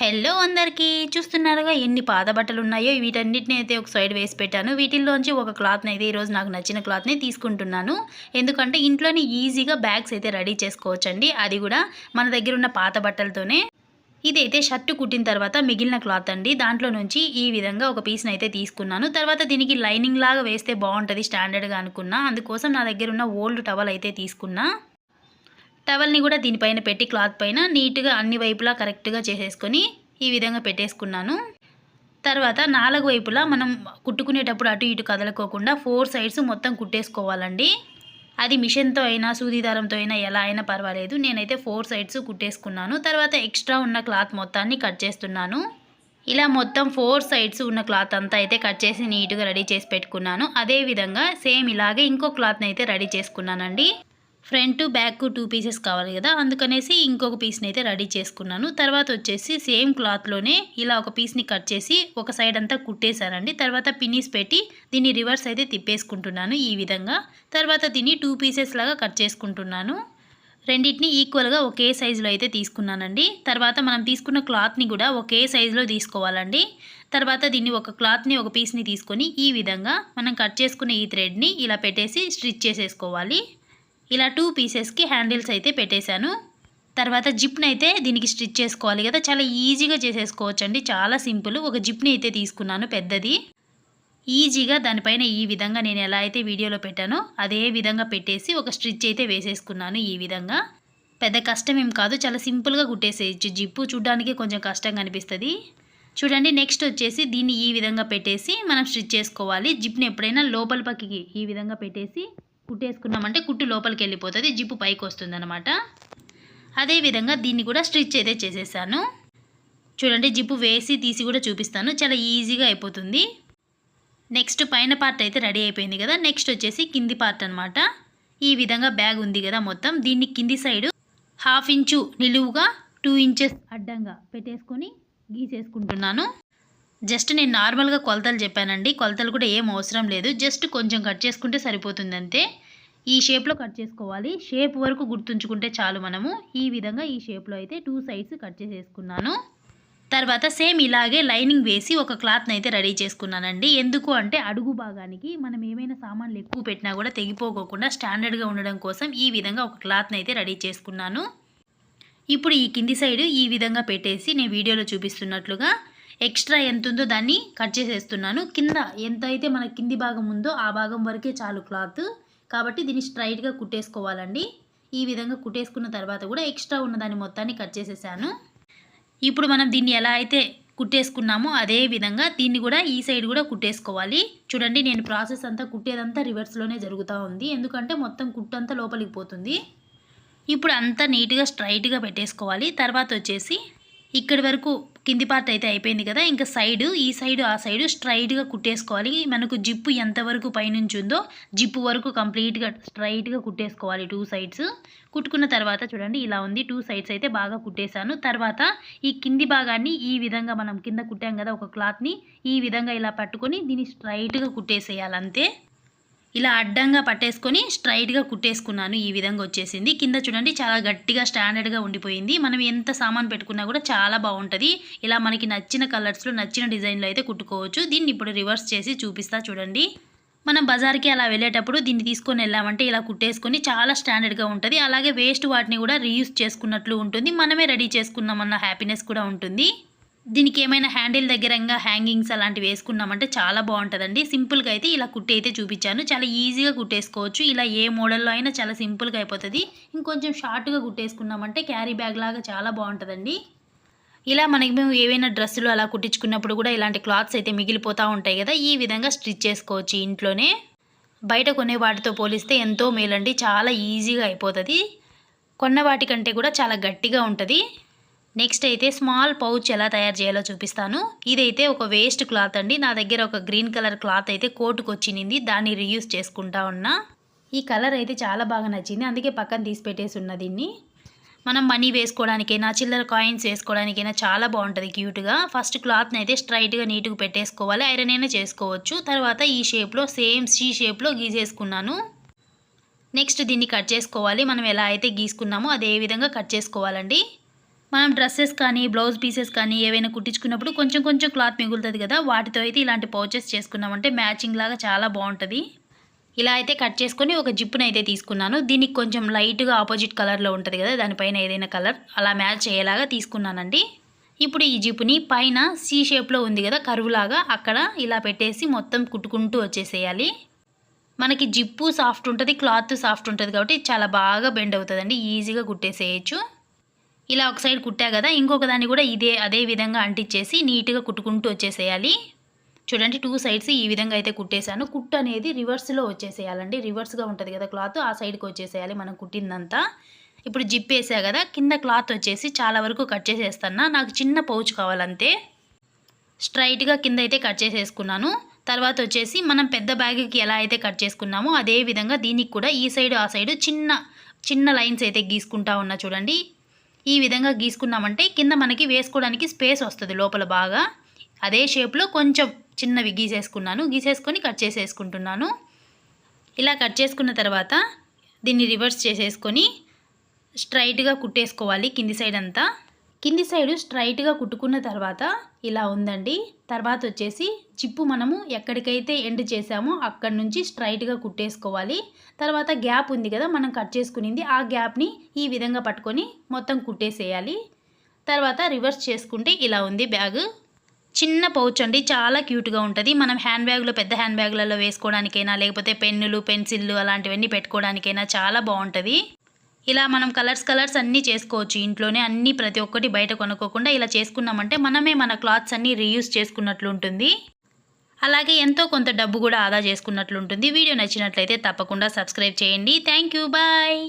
Hello అందరికీ. చూస్తున్నారుగా ఎన్ని పాత బట్టలు ఉన్నాయో వీటన్నిటిని అయితే ఒక సైడ్ వేసి పెట్టాను. వీటిల్లోంచి ఒక క్లాత్ని అయితే ఈరోజు నాకు నచ్చిన క్లాత్ని తీసుకుంటున్నాను. ఎందుకంటే ఇంట్లోనే ఈజీగా బ్యాగ్స్ అయితే రెడీ చేసుకోవచ్చండి. అది కూడా మన దగ్గర ఉన్న పాత బట్టలతోనే. ఇదైతే షర్ట్ కుట్టిన తర్వాత మిగిలిన క్లాత్ అండి. దాంట్లో నుంచి ఈ విధంగా ఒక పీస్ని అయితే తీసుకున్నాను. తర్వాత దీనికి లైనింగ్ లాగా వేస్తే బాగుంటుంది స్టాండర్డ్గా అనుకున్నా. అందుకోసం నా దగ్గర ఉన్న ఓల్డ్ టవల్ అయితే తీసుకున్నా. టవల్ని కూడా దీనిపైన పెట్టి క్లాత్ పైన నీట్గా అన్ని వైపులా కరెక్ట్గా చేసేసుకొని ఈ విధంగా పెట్టేసుకున్నాను. తర్వాత నాలుగు వైపులా మనం కుట్టుకునేటప్పుడు అటు ఇటు కదలకోకుండా ఫోర్ సైడ్స్ మొత్తం కుట్టేసుకోవాలండి. అది మిషన్తో అయినా సూదిదారంతో అయినా ఎలా అయినా పర్వాలేదు. నేనైతే ఫోర్ సైడ్స్ కుట్టేసుకున్నాను. తర్వాత ఎక్స్ట్రా ఉన్న క్లాత్ మొత్తాన్ని కట్ చేస్తున్నాను. ఇలా మొత్తం ఫోర్ సైడ్స్ ఉన్న క్లాత్ అంతా అయితే కట్ చేసి నీట్గా రెడీ చేసి పెట్టుకున్నాను. అదేవిధంగా సేమ్ ఇలాగే ఇంకో క్లాత్ని అయితే రెడీ చేసుకున్నానండి. ఫ్రంట్ బ్యాక్ టూ పీసెస్ కావాలి కదా అందుకనేసి ఇంకొక పీస్ని అయితే రెడీ చేసుకున్నాను. తర్వాత వచ్చేసి సేమ్ క్లాత్లోనే ఇలా ఒక పీస్ని కట్ చేసి ఒక సైడ్ అంతా కుట్టేశానండి. తర్వాత పిన్నీస్ పెట్టి దీన్ని రివర్స్ అయితే తిప్పేసుకుంటున్నాను ఈ విధంగా. తర్వాత దీన్ని టూ పీసెస్ లాగా కట్ చేసుకుంటున్నాను. రెండింటిని ఈక్వల్గా ఒకే సైజులో అయితే తీసుకున్నానండి. తర్వాత మనం తీసుకున్న క్లాత్ని కూడా ఒకే సైజులో తీసుకోవాలండి. తర్వాత దీన్ని ఒక క్లాత్ని ఒక పీస్ని తీసుకొని ఈ విధంగా మనం కట్ చేసుకున్న ఈ థ్రెడ్ని ఇలా పెట్టేసి స్టిచ్ చేసేసుకోవాలి. ఇలా టూ పీసెస్కి హ్యాండిల్స్ అయితే పెట్టేశాను. తర్వాత జిప్ని అయితే దీనికి స్టిచ్ చేసుకోవాలి కదా. చాలా ఈజీగా చేసేసుకోవచ్చు అండి చాలా సింపుల్ ఒక జిప్ని అయితే తీసుకున్నాను పెద్దది. ఈజీగా దానిపైన ఈ విధంగా నేను ఎలా అయితే వీడియోలో పెట్టానో అదే విధంగా పెట్టేసి ఒక స్టిచ్ అయితే వేసేసుకున్నాను ఈ విధంగా. పెద్ద కష్టం ఏం కాదు. చాలా సింపుల్గా కుట్టేసేయచ్చు జిప్పు. చూడడానికి కొంచెం కష్టంగా అనిపిస్తుంది. చూడండి నెక్స్ట్ వచ్చేసి దీన్ని ఈ విధంగా పెట్టేసి మనం స్టిచ్ చేసుకోవాలి. జిప్ని ఎప్పుడైనా లోపల పక్కకి ఈ విధంగా పెట్టేసి కుట్టేసుకున్నామంటే కుట్టు లోపలికి వెళ్ళిపోతుంది జిప్పు పైకి వస్తుంది అనమాట అదేవిధంగా దీన్ని కూడా స్టిచ్ అయితే చేసేసాను. చూడండి జిప్పు వేసి తీసి కూడా చూపిస్తాను. చాలా ఈజీగా అయిపోతుంది. నెక్స్ట్ పైన పార్ట్ అయితే రెడీ అయిపోయింది కదా. నెక్స్ట్ వచ్చేసి కింది పార్ట్ అనమాట ఈ విధంగా బ్యాగ్ ఉంది కదా మొత్తం. దీన్ని కింది సైడు హాఫ్ ఇంచు నిలువుగా టూ ఇంచెస్ అడ్డంగా పెట్టేసుకొని గీసేసుకుంటున్నాను. జస్ట్ నేను నార్మల్గా కొలతలు చెప్పానండి. కొలతలు కూడా ఏం అవసరం లేదు. జస్ట్ కొంచెం కట్ చేసుకుంటే సరిపోతుంది అంతే. ఈ షేప్లో కట్ చేసుకోవాలి. షేప్ వరకు గుర్తుంచుకుంటే చాలు మనము. ఈ విధంగా ఈ షేప్లో అయితే టూ సైడ్స్ కట్ చేసేసుకున్నాను. తర్వాత సేమ్ ఇలాగే లైనింగ్ వేసి ఒక క్లాత్ని అయితే రెడీ చేసుకున్నానండి. ఎందుకు అంటే అడుగు భాగానికి మనం ఏమైనా సామాన్లు ఎక్కువ పెట్టినా కూడా తెగిపోకోకుండా స్టాండర్డ్గా ఉండడం కోసం ఈ విధంగా ఒక క్లాత్ని అయితే రెడీ చేసుకున్నాను. ఇప్పుడు ఈ కింది సైడ్ ఈ విధంగా పెట్టేసి నేను వీడియోలో చూపిస్తున్నట్లుగా ఎక్స్ట్రా ఎంత ఉందో దాన్ని కట్ చేసేస్తున్నాను. కింద ఎంత అయితే మన కింది భాగం ఉందో ఆ భాగం వరకే చాలు క్లాత్. కాబట్టి దీన్ని స్ట్రైట్గా కుట్టేసుకోవాలండి. ఈ విధంగా కుట్టేసుకున్న తర్వాత కూడా ఎక్స్ట్రా ఉన్న దాన్ని మొత్తాన్ని కట్ చేసేసాను. ఇప్పుడు మనం దీన్ని ఎలా అయితే కుట్టేసుకున్నామో అదే విధంగా దీన్ని కూడా ఈ సైడ్ కూడా కుట్టేసుకోవాలి. చూడండి నేను ప్రాసెస్ అంతా కుట్టేదంతా రివర్స్లోనే జరుగుతూ ఉంది. ఎందుకంటే మొత్తం కుట్టంతా లోపలికి పోతుంది. ఇప్పుడు అంతా నీట్గా స్ట్రైట్గా పెట్టేసుకోవాలి. తర్వాత వచ్చేసి ఇక్కడి వరకు కింది పార్ట్ అయితే అయిపోయింది కదా. ఇంకా సైడ్ ఈ సైడ్ ఆ సైడ్ స్ట్రైట్గా కుట్టేసుకోవాలి. మనకు జిప్పు ఎంతవరకు పైనుంచి ఉందో జిప్పు వరకు కంప్లీట్గా స్ట్రైట్గా కుట్టేసుకోవాలి టూ సైడ్స్ కుట్టుకున్న తర్వాత చూడండి ఇలా ఉంది. టూ సైడ్స్ అయితే బాగా కుట్టేశాను. తర్వాత ఈ కింది భాగాన్ని ఈ విధంగా మనం కింద కుట్టాం కదా ఒక క్లాత్ని ఈ విధంగా ఇలా పట్టుకొని దీన్ని స్ట్రైట్గా కుట్టేసేయాలి అంతే ఇలా అడ్డంగా పట్టేసుకొని స్ట్రైట్గా కుట్టేసుకున్నాను. ఈ విధంగా వచ్చేసింది. కింద చూడండి చాలా గట్టిగా స్టాండర్డ్గా ఉండిపోయింది. మనం ఎంత సామాన్ పెట్టుకున్నా కూడా చాలా బాగుంటుంది. ఇలా మనకి నచ్చిన కలర్స్లో నచ్చిన డిజైన్లో అయితే కుట్టుకోవచ్చు. దీన్ని ఇప్పుడు రివర్స్ చేసి చూపిస్తా చూడండి. మనం బజార్కి అలా వెళ్ళేటప్పుడు దీన్ని తీసుకొని వెళ్ళామంటే ఇలా కుట్టేసుకొని చాలా స్టాండర్డ్గా ఉంటుంది. అలాగే వేస్ట్ వాటిని కూడా రీయూస్ చేసుకున్నట్లు ఉంటుంది. మనమే రెడీ చేసుకున్నామన్న హ్యాపీనెస్ కూడా ఉంటుంది. దీనికి ఏమైనా హ్యాండిల్ దగ్గరంగా హ్యాంగింగ్స్ అలాంటివి వేసుకున్నామంటే చాలా బాగుంటుందండి. సింపుల్గా అయితే ఇలా కుట్టి అయితే చూపించాను. చాలా ఈజీగా కుట్టేసుకోవచ్చు. ఇలా ఏ మోడల్లో అయినా చాలా సింపుల్గా అయిపోతుంది. ఇంకొంచెం షార్ట్గా కుట్టేసుకున్నామంటే క్యారీ బ్యాగ్ లాగా చాలా బాగుంటుందండి. ఇలా మనకి మేము ఏవైనా డ్రెస్సులు అలా కుట్టించుకున్నప్పుడు కూడా ఇలాంటి క్లాత్స్ అయితే మిగిలిపోతూ ఉంటాయి కదా ఈ విధంగా స్టిచ్ చేసుకోవచ్చు ఇంట్లోనే. బయట కొనే వాటితో పోలిస్తే ఎంతో మేలండి. చాలా ఈజీగా అయిపోతుంది. కొన్న వాటికంటే కూడా చాలా గట్టిగా ఉంటుంది. నెక్స్ట్ అయితే స్మాల్ పౌచ్ ఎలా తయారు చేయాలో చూపిస్తాను. ఇదైతే ఒక వేస్ట్ క్లాత్ అండి. నా దగ్గర ఒక గ్రీన్ కలర్ క్లాత్ అయితే కోటుకు వచ్చింది దాన్ని రీయూస్ చేసుకుంటా ఉన్నా. ఈ కలర్ అయితే చాలా బాగా నచ్చింది. అందుకే పక్కన తీసి పెట్టేసి ఉన్న దీన్ని. మనం మనీ వేసుకోవడానికైనా చిల్లర కాయిన్స్ వేసుకోవడానికైనా చాలా బాగుంటుంది క్యూట్గా. ఫస్ట్ క్లాత్ని అయితే స్ట్రైట్గా నీట్గా పెట్టేసుకోవాలి. ఐరన్ అయినా చేసుకోవచ్చు. తర్వాత ఈ షేప్లో సేమ్ సీ షేప్లో గీసేసుకున్నాను. నెక్స్ట్ దీన్ని కట్ చేసుకోవాలి. మనం ఎలా అయితే గీసుకున్నామో అదే విధంగా కట్ చేసుకోవాలండి. మనం డ్రెస్సెస్ కానీ బ్లౌజ్ పీసెస్ కానీ ఏవైనా కుట్టించుకున్నప్పుడు కొంచెం కొంచెం క్లాత్ మిగులుతుంది కదా వాటితో అయితే ఇలాంటి పౌచెస్ చేసుకున్నామంటే మ్యాచింగ్ లాగా చాలా బాగుంటుంది. ఇలా అయితే కట్ చేసుకొని ఒక జిప్పును అయితే తీసుకున్నాను. దీనికి కొంచెం లైట్గా ఆపోజిట్ కలర్లో ఉంటుంది కదా దానిపైన ఏదైనా కలర్ అలా మ్యాచ్ అయ్యేలాగా తీసుకున్నానండి. ఇప్పుడు ఈ జిప్పుని పైన సీ షేప్లో ఉంది కదా కరువులాగా అక్కడ ఇలా పెట్టేసి మొత్తం కుట్టుకుంటూ వచ్చేసేయాలి. మనకి జిప్పు సాఫ్ట్ ఉంటుంది క్లాత్ సాఫ్ట్ ఉంటుంది కాబట్టి చాలా బాగా బెండ్ అవుతుందండి ఈజీగా కుట్టేసేయచ్చు. ఇలా ఒక సైడ్ కుట్టా కదా ఇంకొక దాన్ని కూడా ఇదే అదే విధంగా అంటించేసి నీట్గా కుట్టుకుంటూ వచ్చేసేయాలి. చూడండి టూ సైడ్స్ ఈ విధంగా అయితే కుట్టేశాను. కుట్టు అనేది రివర్స్లో వచ్చేసేయాలండి. రివర్స్గా ఉంటుంది కదా క్లాత్ ఆ సైడ్కి వచ్చేసేయాలి మనం కుట్టిందంతా. ఇప్పుడు జిప్ వేసా కదా కింద క్లాత్ వచ్చేసి చాలా వరకు కట్ చేసేస్తాను నాకు చిన్న పౌచ్ కావాలంతే. స్ట్రైట్గా కింద అయితే కట్ చేసేసుకున్నాను. తర్వాత వచ్చేసి మనం పెద్ద బ్యాగ్కి ఎలా అయితే కట్ చేసుకున్నామో అదే విధంగా దీనికి కూడా ఈ సైడ్ ఆ సైడ్ చిన్న చిన్న లైన్స్ అయితే గీసుకుంటా ఉన్నా చూడండి. ఈ విధంగా గీసుకున్నామంటే కింద మనకి వేసుకోవడానికి స్పేస్ వస్తుంది లోపల బాగా. అదే షేప్లో కొంచెం చిన్నవి గీసేసుకున్నాను. గీసేసుకొని కట్ చేసేసుకుంటున్నాను. ఇలా కట్ చేసుకున్న తర్వాత దీన్ని రివర్స్ చేసేసుకొని స్ట్రైట్గా కుట్టేసుకోవాలి కింది సైడ్ అంతా. కింది సైడు స్ట్రైట్గా కుట్టుకున్న తర్వాత ఇలా ఉందండి. తర్వాత వచ్చేసి చిప్పు మనము ఎక్కడికైతే ఎండ్ చేసామో అక్కడి నుంచి స్ట్రైట్గా కుట్టేసుకోవాలి. తర్వాత గ్యాప్ ఉంది కదా మనం కట్ చేసుకునింది ఆ గ్యాప్ని ఈ విధంగా పట్టుకొని మొత్తం కుట్టేసేయాలి. తర్వాత రివర్స్ చేసుకుంటే ఇలా ఉంది బ్యాగ్. చిన్న పౌచ్ అండి చాలా క్యూట్గా ఉంటుంది. మనం హ్యాండ్ బ్యాగ్లో పెద్ద హ్యాండ్ బ్యాగ్లలో వేసుకోవడానికైనా లేకపోతే పెన్నులు పెన్సిళ్ళు అలాంటివన్నీ పెట్టుకోవడానికైనా చాలా బాగుంటుంది. ఇలా మనం కలర్స్ కలర్స్ అన్నీ చేసుకోవచ్చు ఇంట్లోనే అన్నీ ప్రతి ఒక్కటి బయట కొనుక్కోకుండా ఇలా చేసుకున్నామంటే మనమే మన క్లాత్స్ అన్నీ రీయూస్ చేసుకున్నట్లు ఉంటుంది. అలాగే ఎంతో కొంత డబ్బు కూడా ఆదా చేసుకున్నట్లు ఉంటుంది. వీడియో నచ్చినట్లయితే తప్పకుండా సబ్స్క్రైబ్ చేయండి. Thank you. బాయ్.